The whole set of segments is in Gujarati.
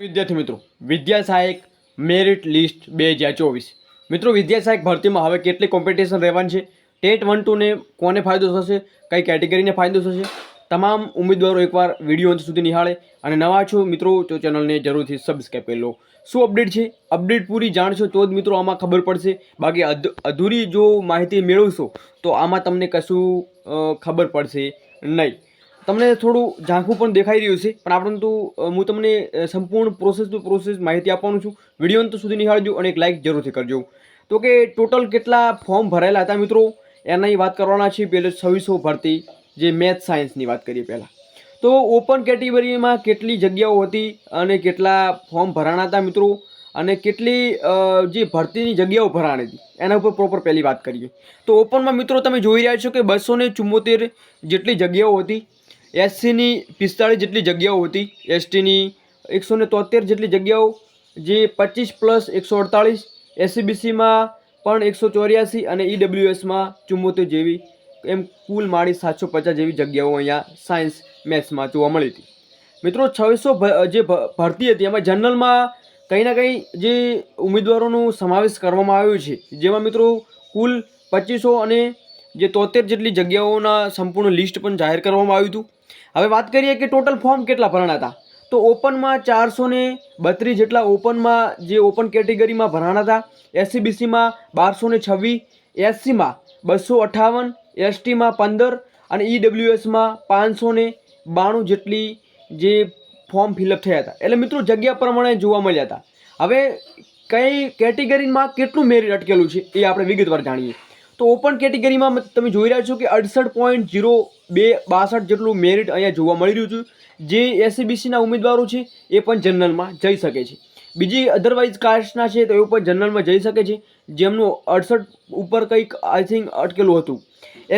વિદ્યાર્થી મિત્રો વિદ્યા સહાયક મેરિટ લિસ્ટ બે હજાર ચોવીસ. મિત્રો વિદ્યા સહાયક ભરતીમાં હવે કેટલી કોમ્પિટિશન રહેવાની છે? ટેટ વન ટુને કોને ફાયદો થશે? કઈ કેટેગરીને ફાયદો થશે? તમામ ઉમેદવારો એકવાર વીડિયો અંત સુધી નિહાળે અને નવા છો મિત્રો, તો ચેનલને જરૂરથી સબસ્ક્રાઈબ કરી લો. શું અપડેટ છે? અપડેટ પૂરી જાણશો તો જ મિત્રો આમાં ખબર પડશે. બાકી અધ- અધૂરી જો માહિતી મેળવશો તો આમાં તમને કશું ખબર પડશે નહીં. તમને થોડું ઝાંખું પણ દેખાઈ રહ્યું છે, પણ પરંતુ હું તમને સંપૂર્ણ પ્રોસેસ ટુ પ્રોસેસ માહિતી આપવાનું છું. વીડિયો અંત સુધી નિહાળજો અને એક લાઇક જરૂરથી કરજો. તો કે ટોટલ કેટલા ફોર્મ ભરાયેલા હતા મિત્રો? એનાની વાત કરવાના છે પહેલે છવ્વીસો ભરતી, જે મેથ સાયન્સની વાત કરીએ પહેલાં. તો ઓપન કેટેગરીમાં કેટલી જગ્યાઓ હતી અને કેટલા ફોર્મ ભરાણા હતા મિત્રો? અને કેટલી જે ભરતીની જગ્યાઓ ભરાણી હતી? એના ઉપર પ્રોપર પહેલી વાત કરીએ. તો ઓપનમાં મિત્રો તમે જોઈ રહ્યા છો કે બસો ને ચુમ્મોતેર જેટલી જગ્યાઓ હતી. એસસીની પિસ્તાળીસ જેટલી જગ્યાઓ હતી. એસટીની એકસો ને તોતેર જેટલી જગ્યાઓ, જે પચીસ પ્લસ એકસો અડતાળીસ, એસસીબીસીમાં પણ એકસો ચોર્યાસી અને ઈડબ્લ્યુએસમાં ચુમ્મોતેર જેવી, એમ કુલ માળી સાતસો પચાસ જેવી જગ્યાઓ અહીંયા સાયન્સ મેથ્સમાં જોવા મળી હતી. મિત્રો, છવ્વીસો જે ભરતી હતી, એમાં જનરલમાં કંઈ ના કંઈ જે ઉમેદવારોનો સમાવેશ કરવામાં આવ્યો છે. જેમાં મિત્રો, કુલ પચીસો અને જે તોતેર જેટલી જગ્યાઓના સંપૂર્ણ લિસ્ટ પણ જાહેર કરવામાં આવ્યું હતું. હવે વાત કરીએ કે ટોટલ ફોર્મ કેટલા ભરાણા હતા? તો ઓપનમાં ચારસો ને બત્રીસ જેટલા ઓપનમાં જે ઓપન કેટેગરીમાં ભરાણા હતા. એસસીબીસીમાં બારસો ને છવ્વીસ એસસીમાં બસો અઠ્ઠાવન એસટીમાં પંદર અને ઈડબ્લ્યુએસમાં પાંચસો ને બાણું જેટલી જે ફોર્મ ફિલઅપ થયા હતા. એટલે મિત્રો જગ્યા પ્રમાણે જોવા મળ્યા હતા. હવે કઈ કેટેગરીમાં કેટલું મેરિટ અટકેલું છે એ આપણે વિગતવાર જાણીએ. તો ઓપન કેટેગરીમાં તમે જોઈ રહ્યા છો કે અડસઠ પોઈન્ટ જીરો બે બાસઠ જેટલું મેરિટ અહીંયા જોવા મળી રહ્યું છે. જે એસસીબીસીના ઉમેદવારો છે, એ પણ જનરલમાં જઈ શકે છે. બીજી અધરવાઇઝ કાસ્ટના છે, તો એ પણ જનરલમાં જઈ શકે છે. જેમનું અડસઠ ઉપર કંઈક આઈ થિંક અટકેલું હતું.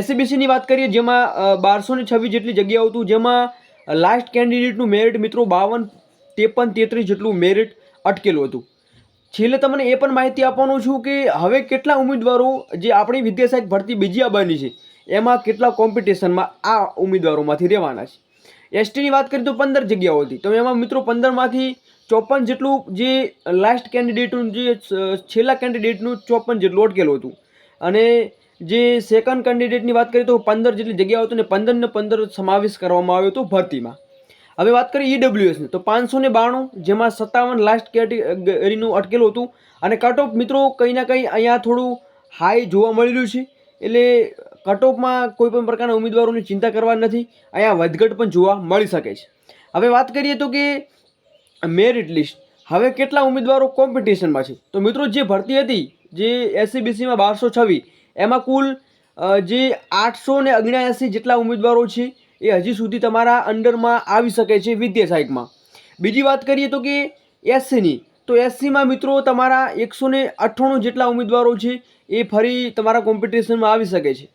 એસસીબીસીની વાત કરીએ, જેમાં બારસો ને છવ્વીસ જેટલી જગ્યાઓ હતું, જેમાં લાસ્ટ કેન્ડિડેટનું મેરિટ મિત્રો બાવન, ત્રેપન, તેત્રીસ જેટલું મેરિટ અટકેલું હતું. છેલ્લે તમને એ પણ માહિતી આપવાનું છું કે હવે કેટલા ઉમેદવારો જે આપણી વિદ્યાસહાયક ભરતી બીજી આવવાની છે, એમાં કેટલા કોમ્પિટિશનમાં આ ઉમેદવારોમાંથી રહેવાના છે. એસટીની વાત કરીએ તો પંદર જગ્યાઓ હતી તો એમાં મિત્રો પંદરમાંથી ચોપન જેટલું જે લાસ્ટ કેન્ડિડેટનું જે છેલ્લા કેન્ડિડેટનું ચોપન જેટલું અટકેલું હતું. અને જે સેકન્ડ કેન્ડિડેટની વાત કરીએ તો પંદર જેટલી જગ્યાઓ હતી ને પંદર ને પંદર સમાવેશ કરવામાં આવ્યો હતો ભરતીમાં. હવે વાત કરીએ ઈડબ્લ્યુએસની તો પાંચસો ને બાણું, જેમાં સત્તાવન લાસ્ટ કેટેગરીનું અટકેલું હતું. અને કટ ઓફ મિત્રો કંઈ ના કંઈ અહીંયા થોડું હાઈ જોવા મળી રહ્યું છે. એટલે કટ ઓફમાં કોઈ પણ પ્રકારના ઉમેદવારોની ચિંતા કરવા નથી. અહીંયા વધઘટ પણ જોવા મળી શકે છે. હવે વાત કરીએ તો કે મેરિટ લિસ્ટ હવે કેટલા ઉમેદવારો કોમ્પિટિશનમાં છે? તો મિત્રો જે ભરતી હતી, જે એસસીબીસીમાં બારસો છવ્વીસ, એમાં કુલ જે આઠસો ને અગ્યાસી જેટલા ઉમેદવારો છે. એ હજી સુધી તમારા અંડરમાં આવી શકે છે વિદ્યા સહાયકમાં બીજી વાત કરીએ તો કે એસસીની. તો એસસીમાં મિત્રો તમારા એકસો ને અઠ્ઠાણું જેટલા ઉમેદવારો છે, એ ફરી તમારા કોમ્પિટિશનમાં આવી શકે છે.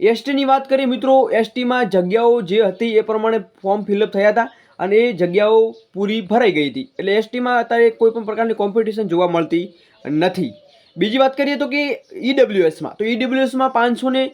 એસટીની વાત કરીએ મિત્રો, એસટીમાં જગ્યાઓ જે હતી એ પ્રમાણે ફોર્મ ફિલઅપ થયા હતા અને એ જગ્યાઓ પૂરી ભરાઈ ગઈ હતી. એટલે એસટીમાં અત્યારે કોઈ પણ પ્રકારની કોમ્પિટિશન જોવા મળતી નથી. બીજી વાત કરીએ તો કે ઈડબ્લ્યુએસમાં. તો ઈડબ્લ્યુએસમાં પાંચસો ને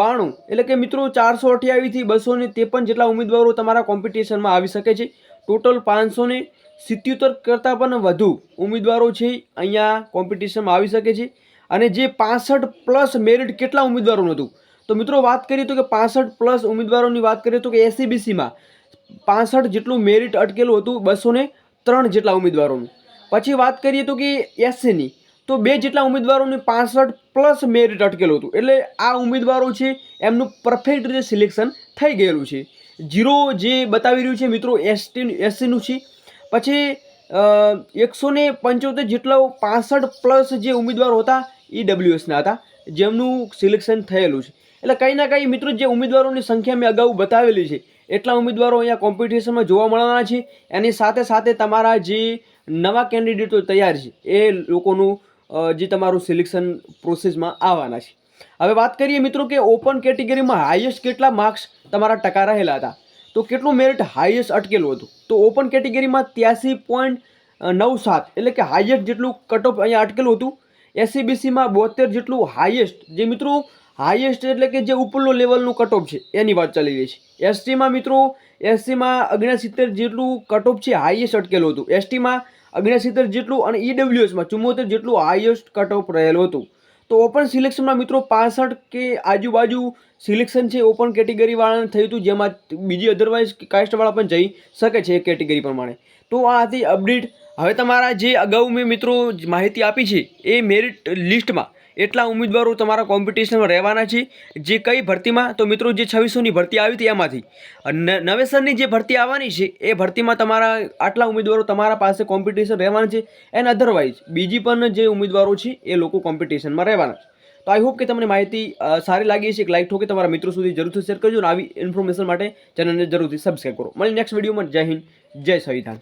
બાણું. એટલે કે મિત્રો ચારસો અઠ્યાવીસથી બસો ને ત્રેપન જેટલા ઉમેદવારો તમારા કોમ્પિટિશનમાં આવી શકે છે. ટોટલ પાંચસો ને સિત્યોતેર કરતાં પણ વધુ ઉમેદવારો છે અહીંયા કોમ્પિટિશનમાં આવી શકે છે. અને જે પાસઠ પ્લસ મેરિટ કેટલા ઉમેદવારોનું હતું? તો મિત્રો વાત કરીએ તો કે પાસઠ પ્લસ ઉમેદવારોની વાત કરીએ તો કે એસસીબીસીમાં પાસઠ જેટલું મેરિટ અટકેલું હતું બસો ત્રણ જેટલા ઉમેદવારોનું. પછી વાત કરીએ તો કે એસસીની. તો બે જેટલા ઉમેદવારોને પાસઠ પ્લસ મેરિટ અટકેલું હતું. એટલે આ ઉમેદવારો છે, એમનું પરફેક્ટ રીતે સિલેક્શન થઈ ગયેલું છે. જીરો જે બતાવી રહ્યું છે મિત્રો એસટી એસસીનું છે. પછી એકસો ને પંચોતેર જેટલા પાસઠ પ્લસ જે ઉમેદવારો હતા, એ ડબલ્યુએસના હતા, જેમનું સિલેક્શન થયેલું છે. એટલે કંઈ ના કંઈ મિત્રો, જે ઉમેદવારોની સંખ્યા મેં અગાઉ બતાવેલી છે, એટલા ઉમેદવારો અહીંયા કોમ્પિટિશનમાં જોવા મળવાના છે. એની સાથે સાથે તમારા જે નવા કેન્ડિડેટો તૈયાર છે, એ લોકોનું જે તમારું સિલેક્શન પ્રોસેસમાં આવવાના છે. હવે વાત કરીએ મિત્રો કે ઓપન કેટેગરીમાં હાઈએસ્ટ કેટલા માર્ક્સ તમારા ટકા રહેલા હતા. તો કેટલું મેરિટ હાઈએસ્ટ અટકેલું હતું? તો ઓપન કેટેગરીમાં ત્યાસી પોઈન્ટ નવ સાત, એટલે કે હાઈએસ્ટ જેટલું કટ ઓફ અહીંયા અટકેલું હતું. એસસીબીસીમાં બોતેર જેટલું હાઈએસ્ટ જે મિત્રો હાઈએસ્ટ એટલે કે જે ઉપરનો લેવલનું કટઓફ છે, એની વાત ચાલી રહી છે. એસટીમાં મિત્રો એસસીમાં અગ્નિસિત્તેર જેટલું કટઓફ છે હાઈએસ્ટ અટકેલું હતું. એસટીમાં અગ્નિસિત્તેર જેટલું અને ઈડબ્લ્યુએસમાં ચુમ્મોતેર જેટલું હાઈએસ્ટ કટઓફ રહેલું હતું. તો ઓપન સિલેક્શનમાં મિત્રો પાસઠ કે આજુબાજુ સિલેક્શન છે ઓપન કેટેગરીવાળાને થયું હતું, જેમાં બીજી અધરવાઇઝ કાસ્ટવાળા પણ જઈ શકે છે એ કેટેગરી પ્રમાણે. તો આ હતી અપડેટ હવે તમારા જે અગાઉ મેં મિત્રો માહિતી આપી છે એ મેરિટ લિસ્ટમાં એટલા ઉમેદવારો તમારા કોમ્પિટિશનમાં રહેવાના છે. જે કઈ ભરતીમાં, તો મિત્રો જે છવ્વીસોની ભરતી આવી હતી એમાંથી. નવેસરની જે ભરતી આવવાની છે, એ ભરતીમાં તમારા, આટલા ઉમેદવારો તમારા પાસે કોમ્પિટિશન રહેવાના છે. એન્ડ અધરવાઇઝ બીજી પણ જે ઉમેદવારો છે, એ લોકો કોમ્પિટિશનમાં રહેવાના છે. તો આઈ હોપ કે તમને માહિતી સારી લાગી છે એક લાઈક ઠોકે તમારા મિત્રો સુધી જરૂરથી શેર કરજો. અને આવી ઇન્ફોર્મેશન માટે ચેનલને જરૂરથી સબસ્ક્રાઈબ કરો. મળી નેક્સ્ટ વિડીયોમાં જય હિન્દ. જય સંવિધાન.